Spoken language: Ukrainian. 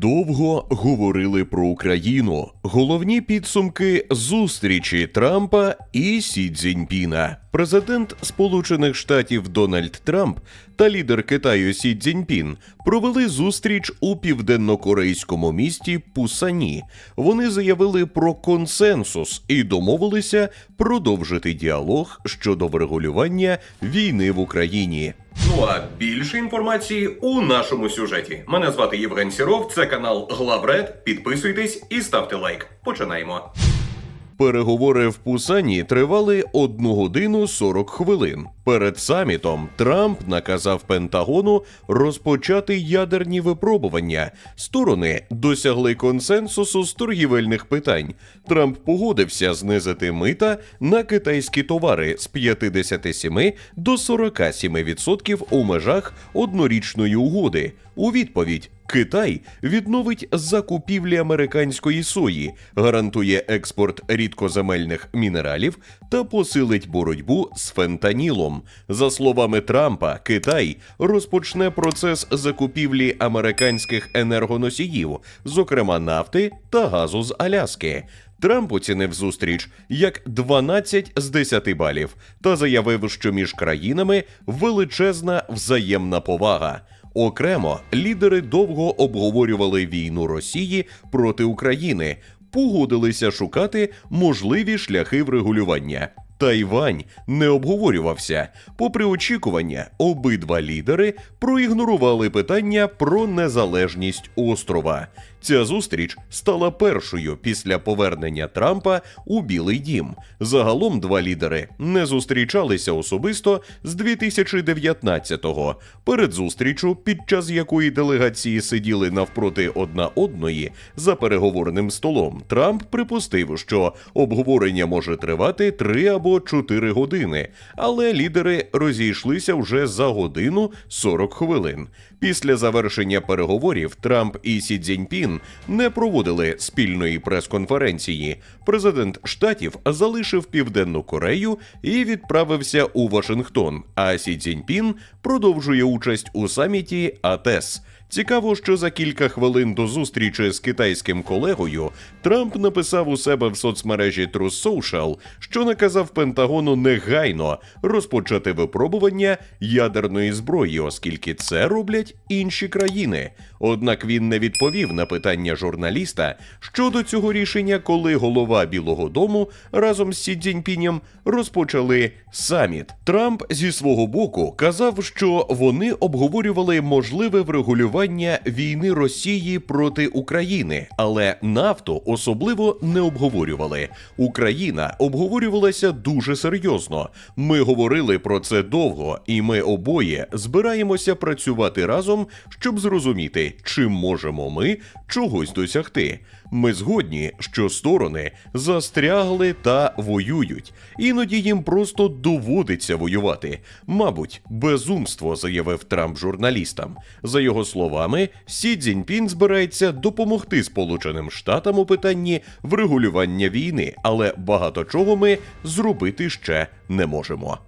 Довго говорили про Україну. Головні підсумки зустрічі Трампа і Сі Цзіньпіна. Президент Сполучених Штатів Дональд Трамп та лідер Китаю Сі Цзіньпін провели зустріч у південнокорейському місті Пусані. Вони заявили про консенсус і домовилися продовжити діалог щодо врегулювання війни в Україні. Ну а більше інформації у нашому сюжеті. Мене звати Євген Сіров, це канал Главред. Підписуйтесь і ставте лайк. Починаємо. Переговори в Пусані тривали 1 годину 40 хвилин. Перед самітом Трамп наказав Пентагону розпочати ядерні випробування. Сторони досягли консенсусу з торгівельних питань. Трамп погодився знизити мита на китайські товари з 57 до 47% у межах однорічної угоди. У відповідь Китай відновить закупівлі американської сої, гарантує експорт рідкоземельних мінералів та посилить боротьбу з фентанілом. За словами Трампа, Китай розпочне процес закупівлі американських енергоносіїв, зокрема нафти та газу з Аляски. Трамп оцінив зустріч як 12 з 10 балів та заявив, що між країнами величезна взаємна повага. Окремо лідери довго обговорювали війну Росії проти України, погодилися шукати можливі шляхи врегулювання. Тайвань не обговорювався. Попри очікування, обидва лідери проігнорували питання про незалежність острова. Ця зустріч стала першою після повернення Трампа у Білий Дім. Загалом два лідери не зустрічалися особисто з 2019-го. Перед зустрічю, під час якої делегації сиділи навпроти одна одної за переговорним столом, Трамп припустив, що обговорення може тривати три або чотири години, але лідери розійшлися вже за годину 40 хвилин. Після завершення переговорів Трамп і Сі Цзіньпін не проводили спільної прес-конференції. Президент штатів залишив Південну Корею і відправився у Вашингтон. А Сі Цзіньпін продовжує участь у саміті АТЕС. Цікаво, що за кілька хвилин до зустрічі з китайським колегою Трамп написав у себе в соцмережі Truth Social, що наказав Пентагону негайно розпочати випробування ядерної зброї, оскільки це роблять інші країни. Однак він не відповів на питання журналіста щодо цього рішення, коли голова Білого Дому разом з Сі Цзіньпінем розпочали саміт. Трамп зі свого боку казав, що вони обговорювали можливе врегулювання війни Росії проти України, але нафту особливо не обговорювали. Україна обговорювалася дуже серйозно. Ми говорили про це довго, і ми обоє збираємося працювати разом, щоб зрозуміти, чи можемо ми чогось досягти. Ми згодні, що сторони застрягли та воюють. Іноді їм просто доводиться воювати. Мабуть, безумство, заявив Трамп журналістам. За його словами, Сі Цзіньпін збирається допомогти Сполученим Штатам у питанні врегулювання війни, але багато чого ми зробити ще не можемо.